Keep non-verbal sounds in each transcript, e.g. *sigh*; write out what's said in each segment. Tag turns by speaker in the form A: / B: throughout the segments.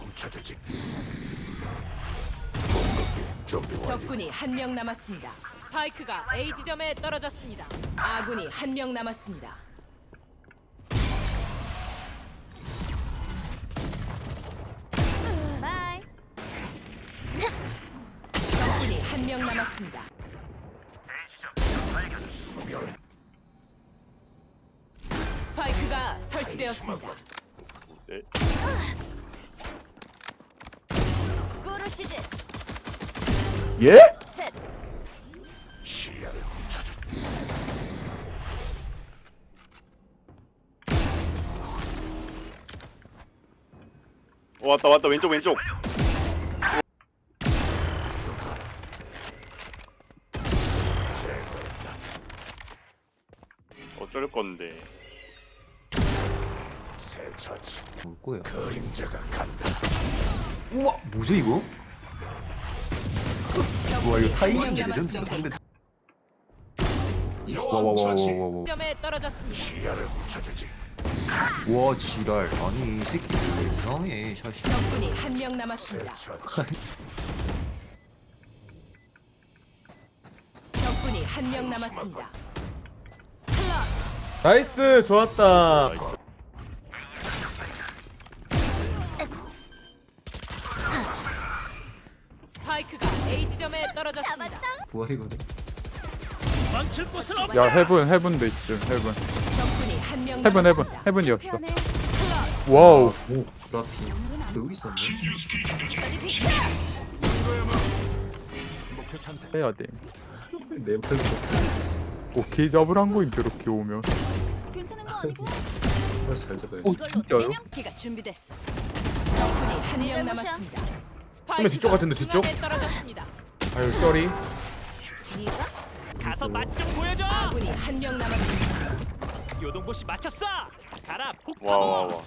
A: 훔쳐주지. 공격기 준비 완료.
B: 적군이 한 명 남았습니다. 스파이크가 A 지점에 떨어졌습니다. 아군이 한 명 남았습니다.
C: 바이.
B: 적군이 한 명 남았습니다. 스파이크가 설치되었습니다.
D: 네.
E: 예?
D: 어, 왔다 왔다 왼쪽 왼쪽. 어쩔 건데.
E: 뭘 거야?
A: 그림자가 간다.
E: 우와 뭐지 이거? 와 이거 레전드
B: 남았습니다.
E: 상대
A: 여왕 처치.
E: 와와와와와와
B: 점에 떨어졌습니다.
A: 시야를 훔쳐주지.
E: 와 지랄 아니 이 새끼 왜 이상해 샷이
B: 적군이
A: 한명새
B: 남았습니다.
A: 처치.
B: 적군이 한 명 남았습니다. *laughs*
F: 나이스 좋았다
B: 스파이크가 A 지점에 떨어졌습니다.
E: 부활이거든
G: 야 해븐 해븐도 있음 해븐
B: 적군이 한 명
G: 해븐 해븐
B: 남았습니다.
G: 해븐이었어. 와우
E: 오 브라피 여기 있었네
C: 저기 비켜.
G: 해야
E: 돼내 옆에
G: 오케이 잡으란 거임 저렇게 오면
C: 괜찮은 거 아니고?
E: 그래서 잘 잡아야지
G: 오
C: 이걸로
G: 진짜요?
C: 세명 준비됐어.
B: 적군이
C: 한네
B: 명. 남았습니다.
F: 그러면 뒤쪽 같은데, 뒤쪽?
B: 떨어졌습니다.
F: 아유 쏘리
C: 네가
H: 가서 맛 좀 보여줘.
B: 아군이 한 명 남았습니다.
H: 요동보씨 맞췄어. 가라 폭.
D: 와와 와.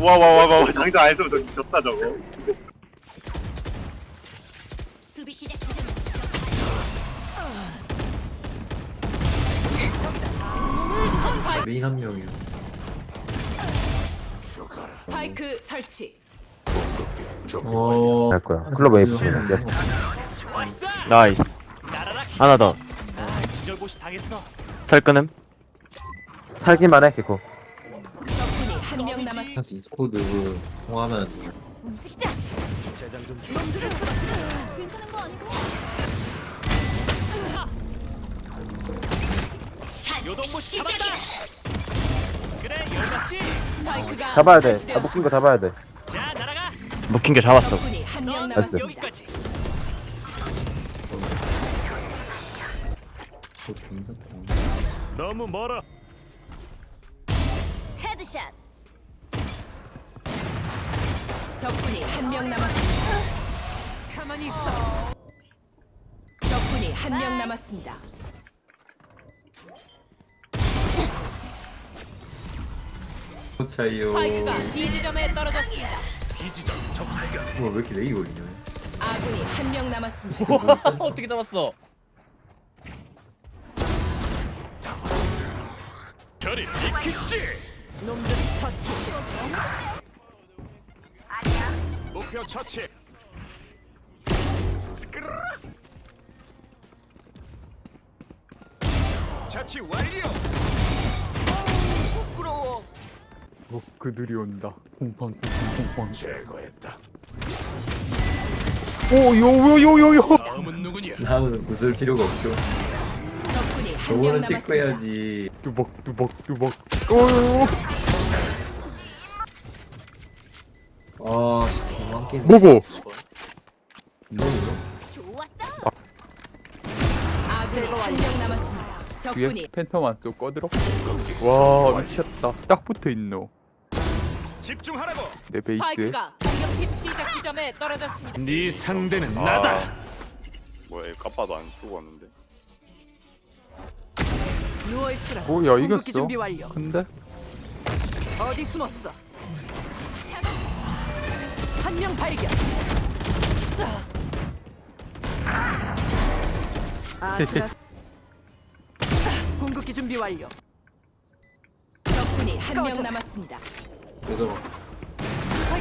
D: 와 와 와 와 장난 아니었어 저 미쳤다 저거
C: 수비 시작 지점에서
E: 메인 한.
B: 스 파이크 설치.
E: 어...
I: 할 거야. 클럽 A 부분에
H: 왔어.
I: 나이스. 하나 더.
H: 아, 당했어.
I: 끊음. 살기만 해, 개코.
B: 적군이 한 명 남았습니다.
E: 디스코드 통화하면
C: 움직이자.
H: 제장 좀 주.
C: 괜찮은 거 아니고?
H: 잡았다. 열받지.
B: 스파이크가
I: 잡아야 돼. 아. 묶인 거 잡아야 돼.
H: 자 날아가.
I: 묶인 게 잡았어.
B: 적군이 한
H: 명넌
B: 남았습니다.
H: 여기까지.
E: 저 굉장히
H: 너무 멀어.
C: 헤드샷.
B: 적군이 한 명 남았습니다. 가만히 있어. 적군이 한 명 남았습니다.
E: 차이요
B: 스파이크가 B 지점에 떨어졌습니다.
H: 비지점 적 발견.
E: 뭐왜 이렇게 레이 걸리냐
B: 아군이 한 명 남았습니다. *laughs*
F: 어떻게 잡았어
H: 별이 이키스.
B: 놈들이 처치.
H: 목표 처치. 스크르. 처치 완료. 어우, 부끄러워.
G: 어, 그들이 온다. 퐁팡 퐁팡
A: 제거했다.
G: 오 요 요 요 요 요.
H: 다음은 누구냐?
E: 나는 웃을 필요가 없죠.
B: 적군이 한 명
E: 저거는
B: 남았습니다.
E: 체크해야지.
G: 뚜벅 뚜벅 뚜벅. 오요
E: 아 진짜 개만 게임
G: 뭐고
C: 좋았어.
B: 아군이 한명 남았습니다.
G: 뒤에
B: 적군이
G: 팬텀 안쪽 꺼들어 와 미쳤다. 딱 붙어 있노
H: 집중하라고.
G: 내 베이스
B: 스파이크가 공격팀 시작 지점에 떨어졌습니다.
H: 네 상대는
D: 아. 뭐야 얘 까빠도 안 쓰고 왔는데
B: 누워 있으라.
G: 뭐야
B: 궁극기
G: 이겼어
B: 준비 완료.
G: 근데
B: 어디 숨었어? 한 명 발견. 아슬아슬. 궁극기 준비 완료. 적군이 한명 남았습니다.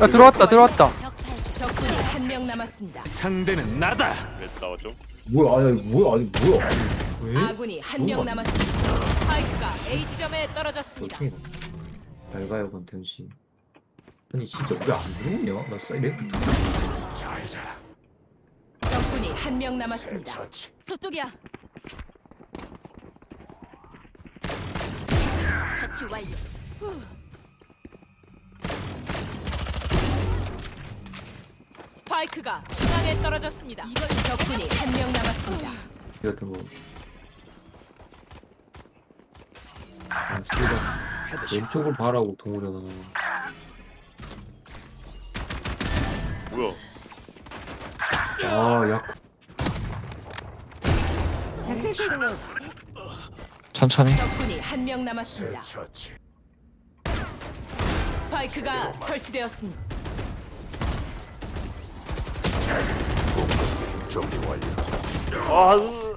G: 야 들어왔다 들어왔다
C: 적.
B: 적군이 한 명 남았습니다.
H: 상대는 나다.
D: 왜 나왔죠?
E: 뭐야 아니 뭐야 아니 뭐야
B: 아군이 한명 남았습니다. 스파이크가 A 지점에 떨어졌습니다.
E: 밝아요 건템씨 아니 진짜 왜안 들어오냐 나 사이렌트
A: 잘 자라.
B: 적군이
A: 한명새
B: 남았습니다.
C: 저쪽이야. 처치 완료.
B: 스파이크가 중앙에 떨어졌습니다. 적군이 한 명 남았습니다.
E: 이 같은 거 아, 쓰다 왼쪽을 바라고 동우려나
D: 뭐야?
E: 아야
G: 천천히
B: 적군이
A: 한명새
B: 남았습니다. 스파이크가 설치되었습니다.
A: 공격기 준비.
D: 아, 으.